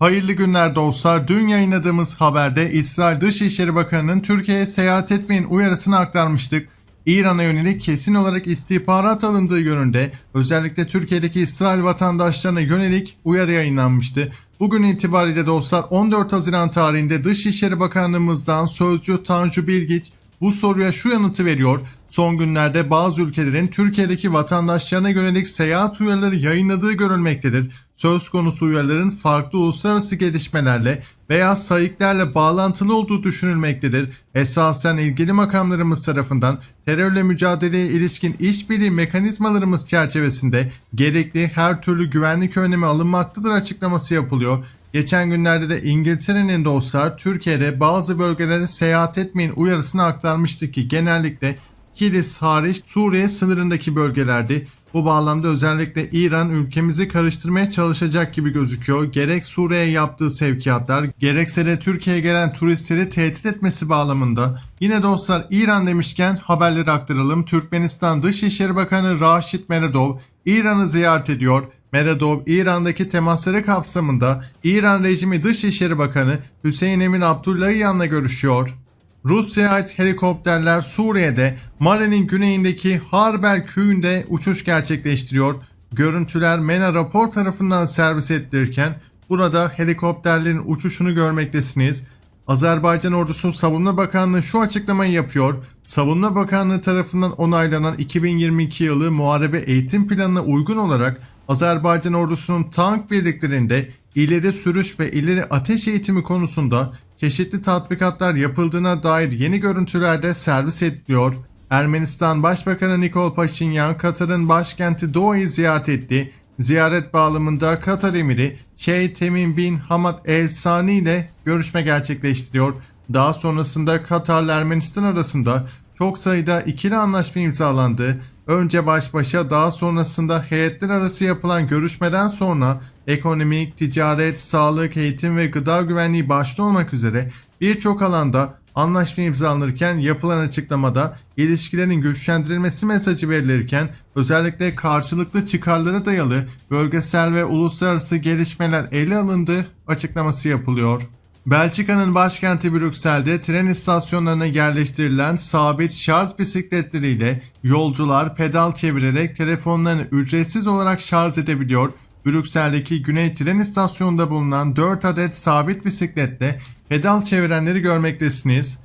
Hayırlı günler dostlar. Dün yayınladığımız haberde İsrail Dışişleri Bakanı'nın Türkiye'ye seyahat etmeyin uyarısını aktarmıştık. İran'a yönelik kesin olarak istihbarat alındığı yönünde özellikle Türkiye'deki İsrail vatandaşlarına yönelik uyarı yayınlanmıştı. Bugün itibariyle dostlar 14 Haziran tarihinde Dışişleri Bakanlığımızdan sözcü Tanju Bilgiç bu soruya şu yanıtı veriyor. Son günlerde bazı ülkelerin Türkiye'deki vatandaşlarına yönelik seyahat uyarıları yayınladığı görülmektedir. Söz konusu uyarıların farklı uluslararası gelişmelerle veya sayıklarla bağlantılı olduğu düşünülmektedir. Esasen ilgili makamlarımız tarafından terörle mücadeleye ilişkin işbirliği mekanizmalarımız çerçevesinde gerekli her türlü güvenlik önlemi alınmaktadır açıklaması yapılıyor. Geçen günlerde de İngiltere'nin dostlar Türkiye'de bazı bölgelere seyahat etmeyin uyarısını aktarmıştı ki genellikle Kilis hariç Suriye sınırındaki bölgelerdi. Bu bağlamda özellikle İran ülkemizi karıştırmaya çalışacak gibi gözüküyor. Gerek Suriye'ye yaptığı sevkiyatlar gerekse de Türkiye'ye gelen turistleri tehdit etmesi bağlamında. Yine dostlar İran demişken haberleri aktaralım. Türkmenistan Dışişleri Bakanı Raşit Meredov İran'ı ziyaret ediyor. Meredov İran'daki temasları kapsamında İran rejimi Dışişleri Bakanı Hüseyin Emin Abdullahiyan'la görüşüyor. Rusya'ya ait helikopterler Suriye'de Male'nin güneyindeki Harbel köyünde uçuş gerçekleştiriyor. Görüntüler MENA rapor tarafından servis ettirirken burada helikopterlerin uçuşunu görmektesiniz. Azerbaycan Ordusu Savunma Bakanlığı şu açıklamayı yapıyor. Savunma Bakanlığı tarafından onaylanan 2022 yılı muharebe eğitim planına uygun olarak Azerbaycan ordusunun tank birliklerinde ileri sürüş ve ileri ateş eğitimi konusunda çeşitli tatbikatlar yapıldığına dair yeni görüntüler de servis ediliyor. Ermenistan Başbakanı Nikol Paşinyan Katar'ın başkenti Doha'yı ziyaret etti. Ziyaret bağlamında Katar emiri Şeyh Temim bin Hamad El Sani ile görüşme gerçekleştiriyor. Daha sonrasında Katar'la Ermenistan arasında çok sayıda ikili anlaşma imzalandı. Önce baş başa daha sonrasında heyetler arası yapılan görüşmeden sonra ekonomik, ticaret, sağlık, eğitim ve gıda güvenliği başta olmak üzere birçok alanda anlaşma imzalanırken yapılan açıklamada ilişkilerin güçlendirilmesi mesajı verilirken özellikle karşılıklı çıkarlara dayalı bölgesel ve uluslararası gelişmeler ele alındı açıklaması yapılıyor. Belçika'nın başkenti Brüksel'de tren istasyonlarına yerleştirilen sabit şarj bisikletleriyle yolcular pedal çevirerek telefonlarını ücretsiz olarak şarj edebiliyor. Brüksel'deki Güney Tren İstasyonu'nda bulunan 4 adet sabit bisikletle pedal çevirenleri görmektesiniz.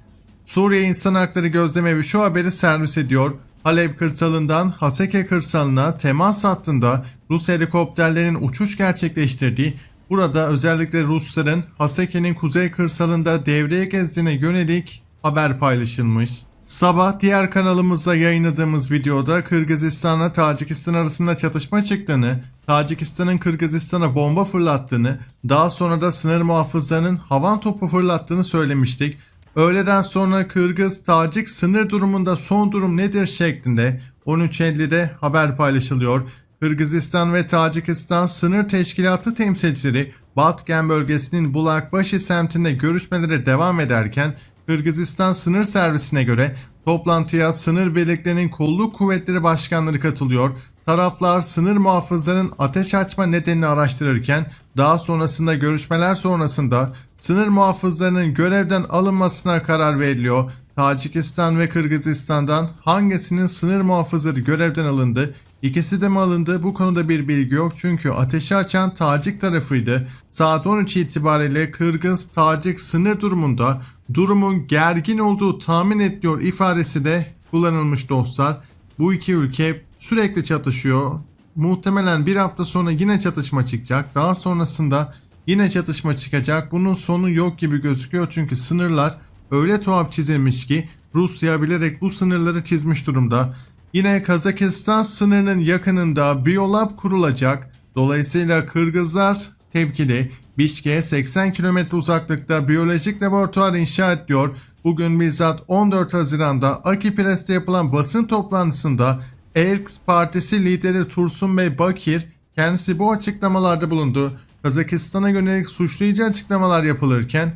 Suriye İnsan Hakları Gözlemevi şu haberi servis ediyor. Halep kırsalından Haseke kırsalına temas hattında Rus helikopterlerin uçuş gerçekleştirdiği Burada özellikle Rusların Haseke'nin kuzey kırsalında devreye gezdiğine yönelik haber paylaşılmış. Sabah diğer kanalımızda yayınladığımız videoda Kırgızistan'la Tacikistan arasında çatışma çıktığını, Tacikistan'ın Kırgızistan'a bomba fırlattığını, daha sonra da sınır muhafızlarının havan topu fırlattığını söylemiştik. Öğleden sonra Kırgız-Tacik sınır durumunda son durum nedir şeklinde 13.50'de haber paylaşılıyor. Kırgızistan ve Tacikistan sınır teşkilatı temsilcileri Batken bölgesinin Bulakbaşı semtinde görüşmelere devam ederken Kırgızistan sınır servisine göre toplantıya sınır birliklerinin kolluk kuvvetleri başkanları katılıyor. Taraflar sınır muhafızlarının ateş açma nedenini araştırırken daha sonrasında görüşmeler sonrasında sınır muhafızlarının görevden alınmasına karar veriliyor. Tacikistan ve Kırgızistan'dan hangisinin sınır muhafızları görevden alındı İkisi de mi alındı? Bu konuda bir bilgi yok çünkü ateşi açan Tacik tarafıydı. Saat 13 itibariyle Kırgız-Tacik sınır durumunda durumun gergin olduğu tahmin ediliyor ifadesi de kullanılmış dostlar. Bu iki ülke sürekli çatışıyor. Muhtemelen bir hafta sonra yine çatışma çıkacak. Daha sonrasında yine çatışma çıkacak. Bunun sonu yok gibi gözüküyor çünkü sınırlar öyle tuhaf çizilmiş ki Rusya bilerek bu sınırları çizmiş durumda. Yine Kazakistan sınırının yakınında biyolab kurulacak. Dolayısıyla Kırgızlar tepkili. Bişke'ye 80 km uzaklıkta biyolojik laboratuvar inşa ediyor. Bugün bizzat 14 Haziran'da Akipres'te yapılan basın toplantısında Erks Partisi lideri Tursun Bey Bakir kendisi bu açıklamalarda bulundu. Kazakistan'a yönelik suçlayıcı açıklamalar yapılırken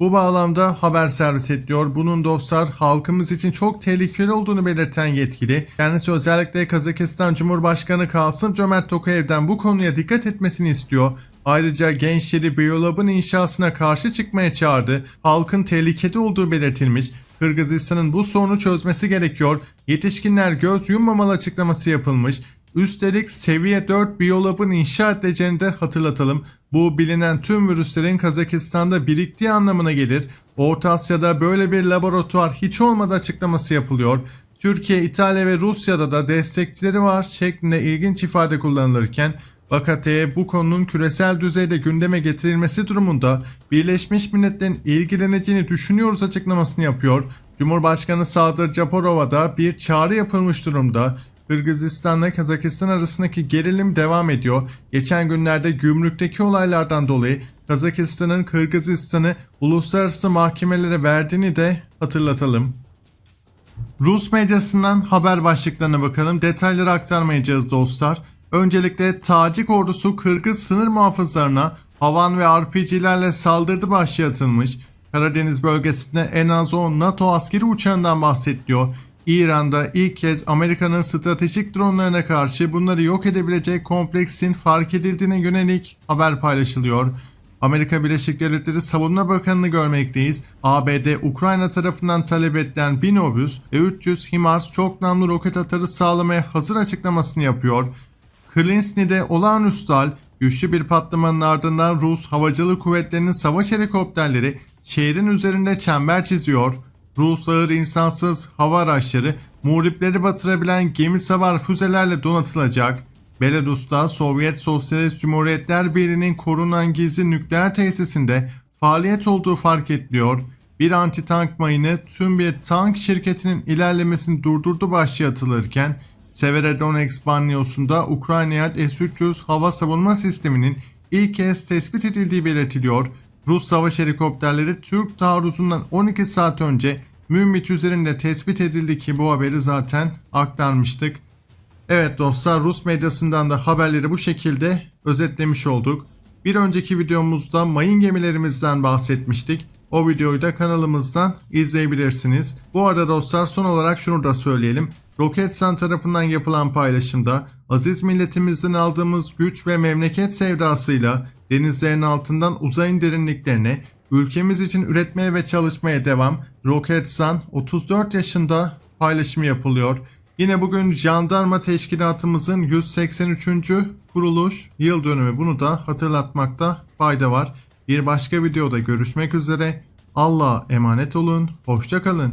bu bağlamda haber servis ediyor. Bunun dostlar halkımız için çok tehlikeli olduğunu belirten yetkili. Kendisi özellikle Kazakistan Cumhurbaşkanı Kasım Cömert Tokayev'den bu konuya dikkat etmesini istiyor. Ayrıca gençleri biyolabın inşasına karşı çıkmaya çağırdı. Halkın tehlikede olduğu belirtilmiş. Kırgızistan'ın bu sorunu çözmesi gerekiyor. Yetişkinler göz yummamalı açıklaması yapılmış. Üstelik seviye 4 biyolabın inşa edileceğini de hatırlatalım. Bu bilinen tüm virüslerin Kazakistan'da biriktiği anlamına gelir. Orta Asya'da böyle bir laboratuvar hiç olmadı açıklaması yapılıyor. Türkiye, İtalya ve Rusya'da da destekçileri var şeklinde ilginç ifade kullanılırken Vakateye bu konunun küresel düzeyde gündeme getirilmesi durumunda Birleşmiş Milletler'in ilgileneceğini düşünüyoruz açıklamasını yapıyor. Cumhurbaşkanı Sadır Japarov'a da bir çağrı yapılmış durumda. Kırgızistan'la Kazakistan arasındaki gerilim devam ediyor. Geçen günlerde gümrükteki olaylardan dolayı Kazakistan'ın Kırgızistan'ı uluslararası mahkemelere verdiğini de hatırlatalım. Rus medyasından haber başlıklarına bakalım. Detayları aktarmayacağız dostlar. Öncelikle Tacik ordusu Kırgız sınır muhafızlarına havan ve RPG'lerle saldırdı başlığı. Karadeniz bölgesinde en az 10 NATO askeri uçağından bahsediliyor. İran'da ilk kez Amerika'nın stratejik dronlarına karşı bunları yok edebilecek kompleksin fark edildiğine yönelik haber paylaşılıyor. Amerika Birleşik Devletleri Savunma Bakanı'nı görmekteyiz. ABD, Ukrayna tarafından talep edilen 1000 obüs ve 300 HIMARS çok namlu roket atarı sağlamaya hazır açıklamasını yapıyor. Klinsni'de olağanüstü hal, güçlü bir patlamanın ardından Rus Havacılık Kuvvetleri'nin savaş helikopterleri şehrin üzerinde çember çiziyor. Rus ağır insansız hava araçları muhripleri batırabilen gemi savar füzelerle donatılacak. Belarus'ta Sovyet Sosyalist Cumhuriyetler Birliği'nin korunan gizli nükleer tesisinde faaliyet olduğu fark ediliyor. Bir anti-tank mayını tüm bir tank şirketinin ilerlemesini durdurdu başlığı atılırken Severodonetsk Banyosunda Ukrayna'ya S-300 hava savunma sisteminin ilk kez tespit edildiği belirtiliyor. Rus savaş helikopterleri Türk taarruzundan 12 saat önce Münbiç üzerinde tespit edildi ki bu haberi zaten aktarmıştık. Evet dostlar Rus medyasından da haberleri bu şekilde özetlemiş olduk. Bir önceki videomuzda mayın gemilerimizden bahsetmiştik. O videoyu da kanalımızdan izleyebilirsiniz. Bu arada dostlar son olarak şunu da söyleyelim. Roketsan tarafından yapılan paylaşımda aziz milletimizden aldığımız güç ve memleket sevdasıyla denizlerin altından uzayın derinliklerine ülkemiz için üretmeye ve çalışmaya devam Roketsan 34 yaşında paylaşımı yapılıyor. Yine bugün jandarma teşkilatımızın 183. kuruluş yıl dönümü bunu da hatırlatmakta fayda var. Bir başka videoda görüşmek üzere. Allah'a emanet olun. Hoşça kalın.